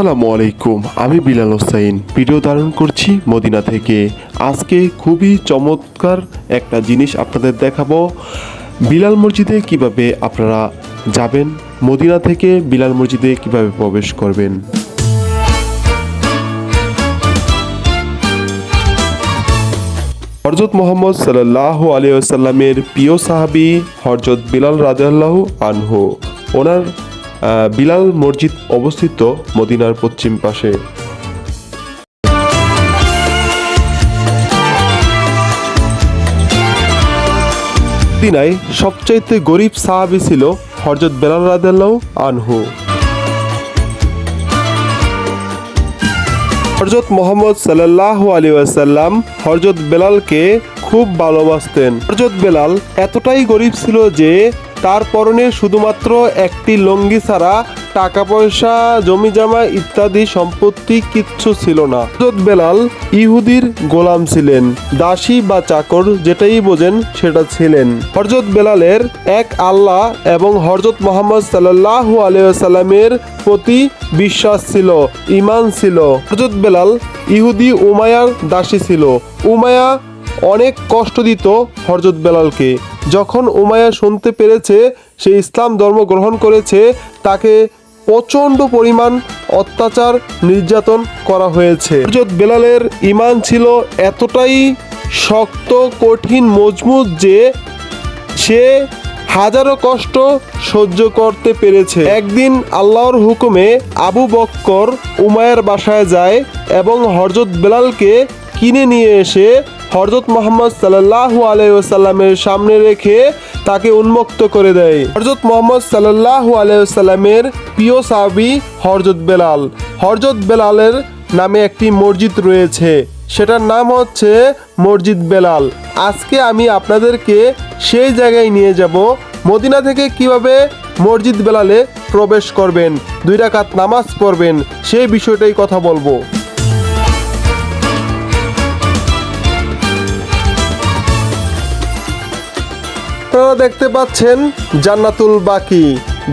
আসসালামু আলাইকুম, আমি বিলাল হোসাইন ভিডিও ধারণ করছি মদিনা থেকে। আজকে খুবই চমৎকার একটা জিনিস আপনাদের দেখাবো। বিলাল মসজিদে কীভাবে আপনারা যাবেন, মদিনা থেকে বিলাল মসজিদে কীভাবে প্রবেশ করবেন। হরজত মোহাম্মদ সাল্লাহ আলিয়াল্লামের প্রিয় সাহাবি হরজত বিলাল রাজাল্লাহ আনহু। ওনার বিলাল মসজিদ অবস্থিত মদিনার পশ্চিম পাশে। মদিনায় সবচাইতে গরিব সাহাবি ছিল হরজত বেলাল রাজাল্লাহ আনহু। হরজত মোহাম্মদ সাল্লাহ আলী ওয়াসাল্লাম হরজত বেলালকে খুব ভালোবাসতেন। হরজত বেলাল এতটাই গরিব ছিল যে তার পরনে শুধুমাত্র একটি লঙ্গি ছাড়া টাকা পয়সা জমি জামা ইত্যাদি সম্পত্তি কিচ্ছু ছিল না। হরজত বেলাল ইহুদির গোলাম ছিলেন, দাসী বা চাকর যেটাই বোঝেন সেটা ছিলেন। হরজত বেলালের এক আল্লাহ এবং হরজত মোহাম্মদ সাল্লাহ আলিয়াল্লামের প্রতি বিশ্বাস ছিল ইমান ছিল। হরজত বেলাল ইহুদি উমায়ার দাসী ছিল। উমায়া অনেক কষ্ট দিত হরজত বেলালকে। যখন উমায়া শুনতে পেরেছে সে ইসলাম ধর্ম গ্রহণ করেছে, তাকে প্রচণ্ড পরিমাণ অত্যাচার, নির্যাতন করা হয়েছে। হরজত বেলালের ইমান ছিল এতটাই শক্ত, কঠিন, মজবুত যে সে হাজারো কষ্ট সহ্য করতে পেরেছে। একদিন আল্লাহর হুকুমে আবু বক্কর উমায়ের বাসায় যায় এবং হরজত বেলালকে কিনে নিয়ে এসে হরজত মোহাম্মদ সাল্লাহ আলাইসাল্লামের সামনে রেখে তাকে উন্মুক্ত করে দেয়। হরজত মোহাম্মদ সাল্লাহ আলাইসাল্লামের প্রিয় সাহাবি হরজত বেলাল। হরজত বেলালের নামে একটি মসজিদ রয়েছে। সেটার নাম হচ্ছে মসজিদ বেলাল। আজকে আমি আপনাদেরকে সেই জায়গায় নিয়ে যাব, মদিনা থেকে কীভাবে মসজিদ বেলালে প্রবেশ করবেন, দুই রাকাত নামাজ পড়বেন, সেই বিষয়টাই কথা বলব। আপনারা দেখতে পাচ্ছেন জান্নাতুল বাকি।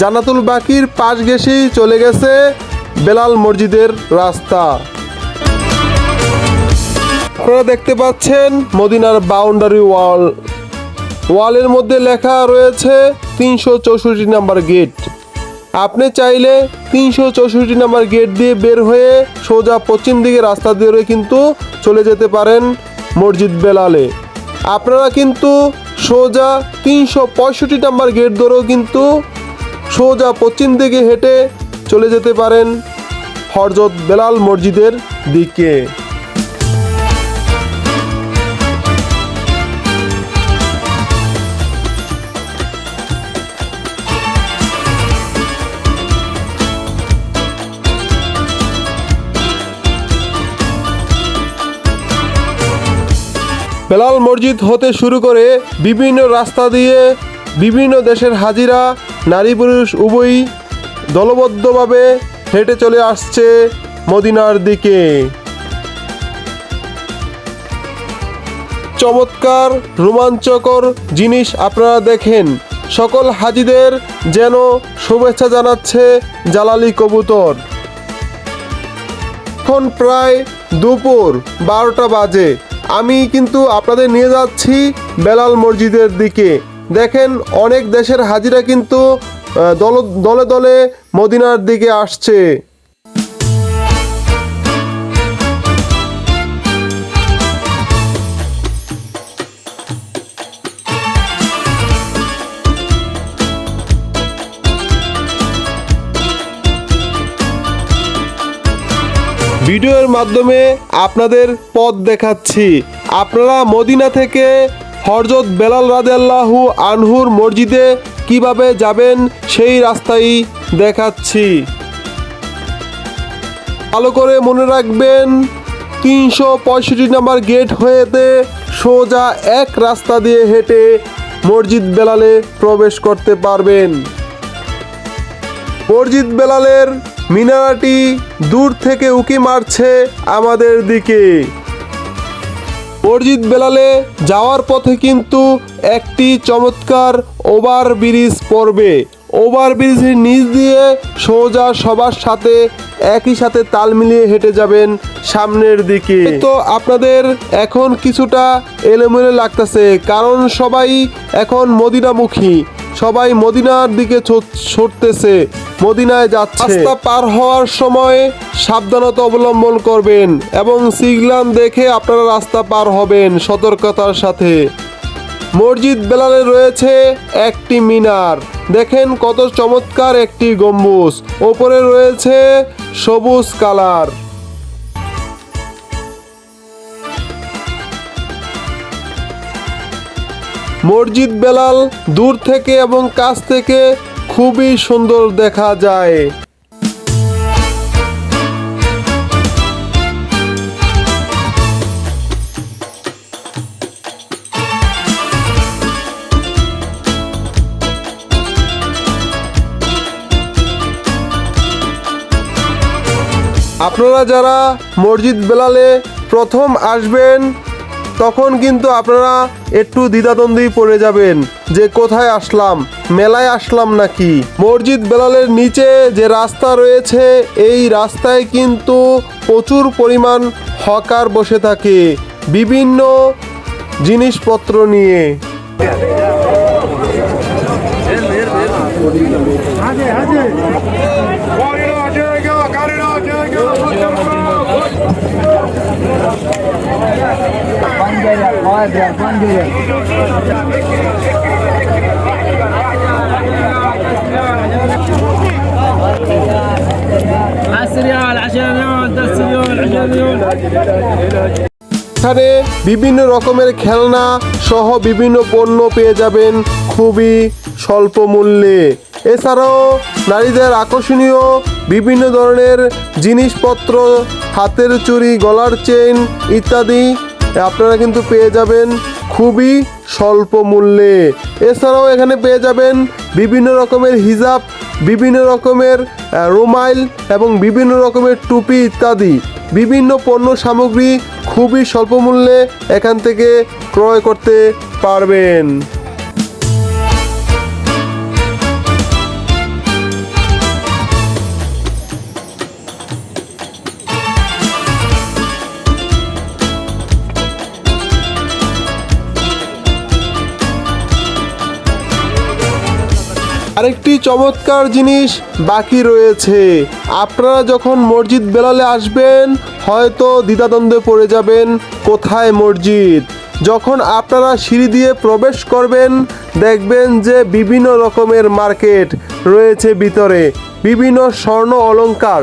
জান্নাতুল বাকির পাশ ঘেসেই চলে গেছে বেলাল মসজিদের রাস্তা। আপনারা দেখতে পাচ্ছেন মদিনার বাউন্ডারি ওয়াল ওয়ালের মধ্যে লেখা রয়েছে তিনশো চৌষট্টি নাম্বার গেট আপনি চাইলে তিনশো চৌষট্টি নাম্বার গেট দিয়ে বের হয়ে সোজা পশ্চিম দিকে রাস্তা দিয়ে কিন্তু চলে যেতে পারেন মসজিদ বেলালে। আপনারা কিন্তু সোজা তিনশো পঁয়ষট্টি নাম্বার গেট ধরেও কিন্তু সোজা পশ্চিম দিকে হেঁটে চলে যেতে পারেন হরজত বেলাল মসজিদের দিকে। বেলাল মসজিদ হতে শুরু করে বিভিন্ন রাস্তা দিয়ে বিভিন্ন দেশের হাজিরা, নারী পুরুষ উভয়ই দলবদ্ধভাবে হেঁটে চলে আসছে মদিনার দিকে। চমৎকার, রোমাঞ্চকর জিনিস আপনারা দেখেন। সকল হাজিদের যেন শুভেচ্ছা জানাচ্ছে জালালি কবুতর। এখন প্রায় দুপুর বারোটা বাজে। আমি কিন্তু আপনাদের নিয়ে যাচ্ছি বেলাল মসজিদের দিকে। দেখেন অনেক দেশের হাজিরা কিন্তু দল দলে দলে মদিনার দিকে আসছে। ভিডিওর মাধ্যমে আপনাদের পথ দেখাচ্ছি। আপনারা মদিনা থেকে হরজত বেলাল রাদেল্লাহু আনহুর মসজিদে কীভাবে যাবেন সেই রাস্তাই দেখাচ্ছি। ভালো করে মনে রাখবেন, তিনশো পঁয়ষট্টি নাম্বার গেট হয়েতে সোজা এক রাস্তা দিয়ে হেঁটে মসজিদ বেলালে প্রবেশ করতে পারবেন। মসজিদ বেলালের মিনারাটি দূর থেকে উকি মারছে আমাদের দিকে। মসজিদ বেলালে যাওয়ার পথে কিন্তু একটি চমৎকার ওভার ব্রিজ পড়বে। ওভারব্রিজের নিচ দিয়ে সোজা সবার সাথে একই সাথে তাল মিলিয়ে হেঁটে যাবেন সামনের দিকে। তো আপনাদের এখন কিছুটা এলোমেলো লাগতেছে, কারণ সবাই এখন মদিনামুখী। সবাই মদিনার দিকে ছো- ছুটতেছে মদিনায় যাচ্ছে। রাস্তা পার হওয়ার সময় সাবধানতা অবলম্বন করবেন এবং সিগনাল দেখে আপনারা রাস্তা পার হবেন সতর্কতার সাথে। মসজিদ বেলালে রয়েছে একটি মিনার। দেখেন কত চমৎকার একটি গম্বুজ। ওপরে রয়েছে সবুজ কালার। মসজিদ বেলাল দূর থেকে এবং কাছ থেকে খুবই সুন্দর দেখা যায়। আপনারা যারা মসজিদ বেলালে প্রথম আসবেন তখন কিন্তু আপনারা একটু দ্বিধাদ্বন্দ্বী পড়ে যাবেন যে কোথায় আসলাম, মেলায় আসলাম নাকি? মসজিদ বেলালের নিচে যে রাস্তা রয়েছে, এই রাস্তায় কিন্তু প্রচুর পরিমাণ হকার বসে থাকে বিভিন্ন জিনিসপত্র নিয়ে। Got it এখানে বিভিন্ন রকমের খেলনা সহ বিভিন্ন পণ্য পেয়ে যাবেন খুবই স্বল্প মূল্যে। এছাড়াও নারীদের আকর্ষণীয় বিভিন্ন ধরনের জিনিসপত্র, হাতের চুরি গলার চেন ইত্যাদি আপনারা কিন্তু পেয়ে যাবেন খুবই স্বল্প মূল্যে। এছাড়াও এখানে পেয়ে যাবেন বিভিন্ন রকমের হিজাব, বিভিন্ন রকমের রোমাইল এবং বিভিন্ন রকমের টুপি ইত্যাদি। বিভিন্ন পণ্য সামগ্রী খুবই স্বল্প মূল্যে এখান থেকে ক্রয় করতে পারবেন। আরেকটি চমৎকার জিনিস বাকি রয়েছে। আপনারা যখন মসজিদ বেলালে আসবেন, হয়তো দ্বিধাদ্বন্দ্বে পড়ে যাবেন, কোথায় মসজিদ? যখন আপনারা সিঁড়ি দিয়ে প্রবেশ করবেন, দেখবেন যে বিভিন্ন রকমের মার্কেট রয়েছে ভিতরে। বিভিন্ন স্বর্ণ অলংকার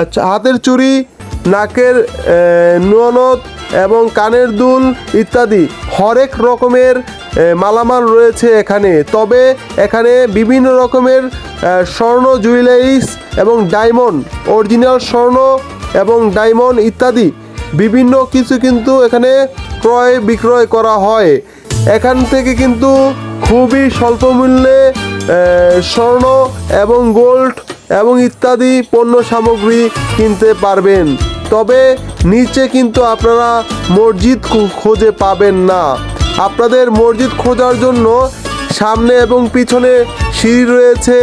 আচ্ছা হাতের চুড়ি নাকের ননদ এবং কানের দুল ইত্যাদি হরেক রকমের মালামাল রয়েছে এখানে। তবে এখানে বিভিন্ন রকমের স্বর্ণ জুয়েলারিস এবং ডায়মন্ড, অরিজিনাল স্বর্ণ এবং ডায়মন্ড ইত্যাদি বিভিন্ন কিছু কিন্তু এখানে ক্রয় বিক্রয় করা হয়। এখান থেকে কিন্তু খুবই স্বল্প মূল্যে স্বর্ণ এবং গোল্ড এবং ইত্যাদি পণ্য সামগ্রী কিনতে পারবেন। তবে নিচে কিন্তু আপনারা মসজিদ খুঁজে পাবেন না। আপনাদের মসজিদ খোঁজার জন্য সামনে এবং পিছনে সিঁড়ি রয়েছে।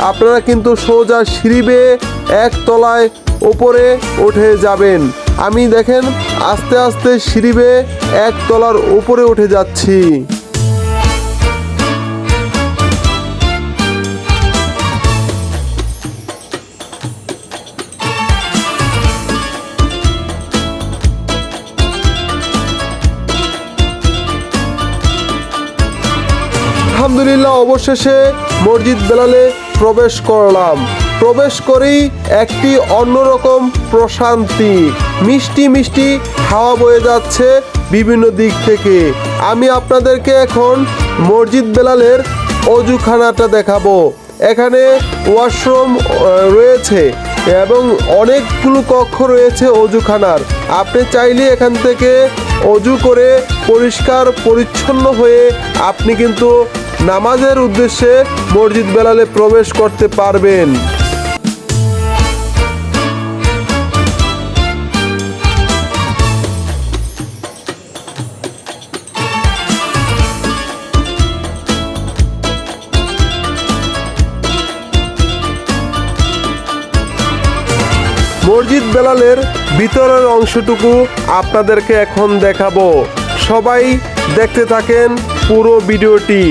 আপনারা কিন্তু সোজা সিঁড়ি বেয়ে এক তলায় ওপরে উঠে যাবেন। আমি দেখেন, আস্তে আস্তে সিঁড়ি বেয়ে এক তলার উপরে উঠে যাচ্ছি। আলহামদুলিল্লাহ, অবশেষে মসজিদ বেলালে প্রবেশ করলাম। প্রবেশ করেই একটি অন্যরকম প্রশান্তি, মিষ্টি মিষ্টি হাওয়া বয়ে যাচ্ছে বিভিন্ন দিক থেকে। আমি আপনাদেরকে এখন মসজিদ বেলালের অজুখানাটা দেখাবো। এখানে ওয়াশরুম রয়েছে এবং অনেকগুলো কক্ষ রয়েছে অজুখানার। আপনি চাইলে এখান থেকে অজু করে পরিষ্কার, পরিচ্ছন্ন হয়ে আপনি কিন্তু নামাজের উদ্দেশ্যে মসজিদ বেলালে প্রবেশ করতে পারবেন। মসজিদ বেলালের ভিতরের অংশটুকু আপনাদেরকে এখন দেখাবো। সবাই দেখতে থাকেন পুরো ভিডিওটি।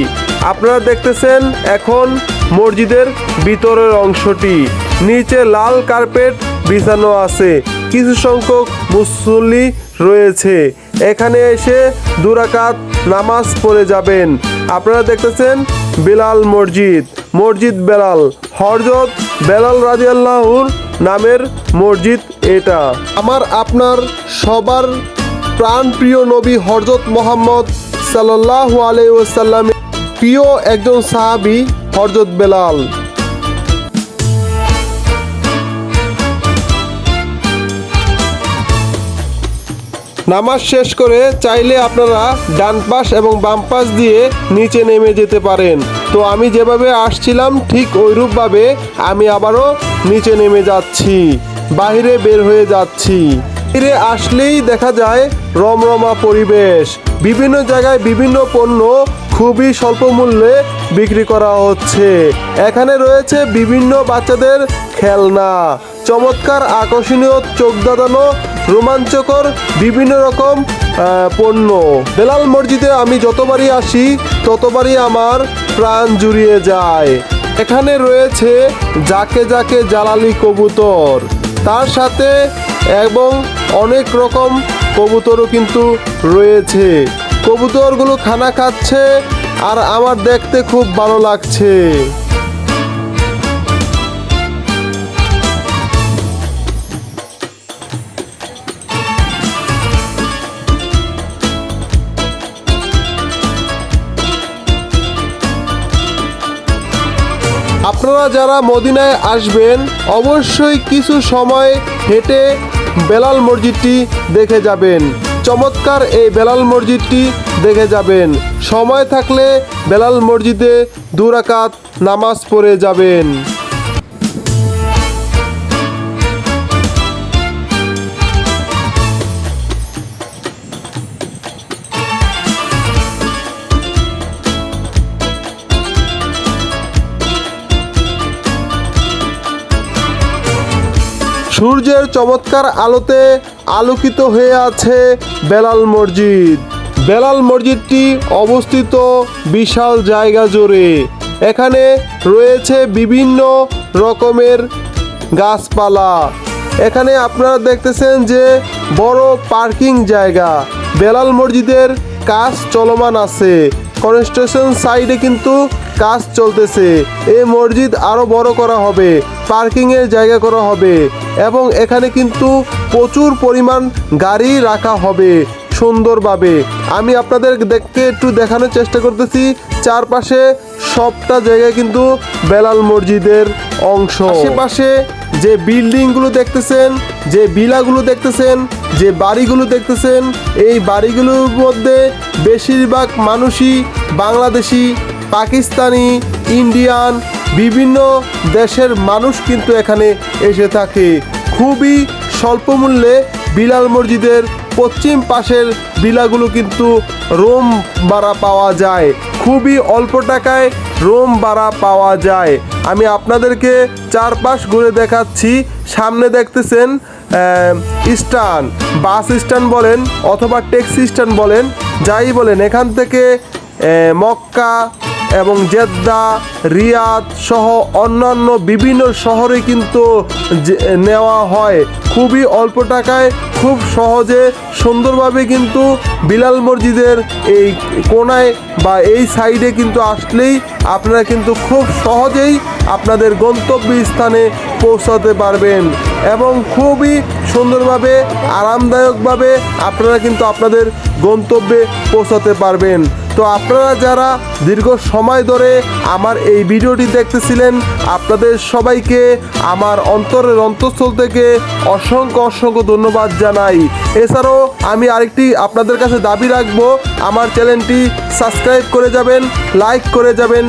আপনারা দেখতেছেন এখন মসজিদের ভিতরের অংশটি। নিচে লাল কার্পেট বিছানো আছে। কিছু সংখ্যক মুসল্লি রয়েছে। এখানে এসে দুরাকাত নামাজ পড়ে যাবেন। আপনারা দেখতেছেন বেলাল মসজিদ মসজিদ বেলাল। হরজত বেলাল রাজিয়াল্লাহুর নামের মসজিদ এটা। আমার আপনার সবার প্রাণপ্রিয় নবী হরজত মোহাম্মদ সাল্লাহ আলাইসাল্লামের প্রিয় একজন সাহাবি হরজত বেলাল। নামাজ শেষ করে চাইলে আপনারা ডান পাশ এবং বাম পাশ দিয়ে নিচে নেমে যেতে পারেন। তো আমি যেভাবে আসছিলাম, ঠিক ওইরূপভাবে আমি আবারও নিচে নেমে যাচ্ছি বাইরে বের হয়ে যাচ্ছি। বাইরে আসলেই দেখা যায় রমরমা পরিবেশ। বিভিন্ন জায়গায় বিভিন্ন পণ্য খুবই স্বল্প মূল্যে বিক্রি করা হচ্ছে। এখানে রয়েছে বিভিন্ন বাচ্চাদের খেলনা, চমৎকার আকর্ষণীয় চোখ দাদানো রোমাঞ্চকর বিভিন্ন রকম পণ্য। বেলাল মসজিদে আমি যতবারই আসি, ততবারই আমার প্রাণ জুড়িয়ে যায়। এখানে রয়েছে যাকে যাকে জালালি কবুতর। তার সাথে এবং অনেক রকম কবুতরও কিন্তু রয়েছে। কবুতরগুলো খানা খাচ্ছে আর আমার দেখতে খুব ভালো লাগছে। আপনারা যারা মদিনায় আসবেন, অবশ্যই কিছু সময় হেঁটে বেলাল মসজিদটি দেখে যাবেন। চমৎকার এই বেলাল মসজিদটি দেখে যাবেন। সময় থাকলে বেলাল মসজিদে দুরাকাত নামাজ পড়ে যাবেন। সূর্যের চমৎকার আলোতে আলোকিত হয়ে আছে বেলাল মসজিদ। বেলাল মসজিদটি অবস্থিত বিশাল জায়গা জুড়ে। এখানে রয়েছে বিভিন্ন রকমের গাছপালা। এখানে আপনারা দেখতেছেন যে বড় পার্কিং জায়গা। বেলাল মসজিদের কাজ চলমান আছে। কনস্ট্রাকশন সাইডে কিন্তু কাজ চলতেছে। এই মসজিদ আরও বড় করা হবে। পার্কিং এর জায়গা করা হবে এবং এখানে কিন্তু প্রচুর পরিমাণ গাড়ি রাখা হবে সুন্দরভাবে। আমি আপনাদের দেখতে একটু দেখানোর চেষ্টা করতেছি, চারপাশে সবটা জায়গায় কিন্তু বেলাল মসজিদের অংশ। আশেপাশে যে বিল্ডিংগুলো দেখতেছেন, যে বিলাগুলো দেখতেছেন, যে বাড়িগুলো দেখতেছেন, এই বাড়িগুলোর মধ্যে বেশিরভাগ মানুষই বাংলাদেশি, পাকিস্তানি, ইন্ডিয়ান বিভিন্ন দেশের মানুষ কিন্তু এখানে এসে থাকে। খুবই স্বল্প মূল্যে বিলাল মসজিদের পশ্চিম পাশের বিলাগুলো কিন্তু রোম ভাড়া পাওয়া যায়। খুবই অল্প টাকায় রোম ভাড়া পাওয়া যায়। আমি আপনাদেরকে চারপাশ ঘুরে দেখাচ্ছি। সামনে দেখতেছেন স্ট্যান্ড বাস স্ট্যান্ড বলেন অথবা ট্যাক্সি স্ট্যান্ড বলেন, যাই বলেন, এখান থেকে মক্কা এবং জেদ্দা, রিয়াদ সহ অন্যান্য বিভিন্ন শহরে কিন্তু নেওয়া হয়। খুবই অল্প টাকায়, খুব সহজে, সুন্দরভাবে কিন্তু বিলাল মসজিদের এই কোনায় বা এই সাইডে কিন্তু আসলেই আপনারা কিন্তু খুব সহজেই আপনাদের গন্তব্য স্থানে পৌঁছাতে পারবেন। এবং খুবই সুন্দরভাবে, আরামদায়কভাবে আপনারা কিন্তু আপনাদের গন্তব্যে পৌঁছাতে পারবেন। তো আপনারা যারা দীর্ঘ সময় ধরে আমার এই ভিডিওটি দেখতেছিলেন, আপনাদের সবাইকে আমার অন্তরের অন্তঃস্থল থেকে অসংখ্য অসংখ্য ধন্যবাদ জানাই। এছাড়াও আমি আরেকটি আপনাদের কাছে দাবি রাখব, আমার চ্যানেলটি সাবস্ক্রাইব করে যাবেন, লাইক করে যাবেন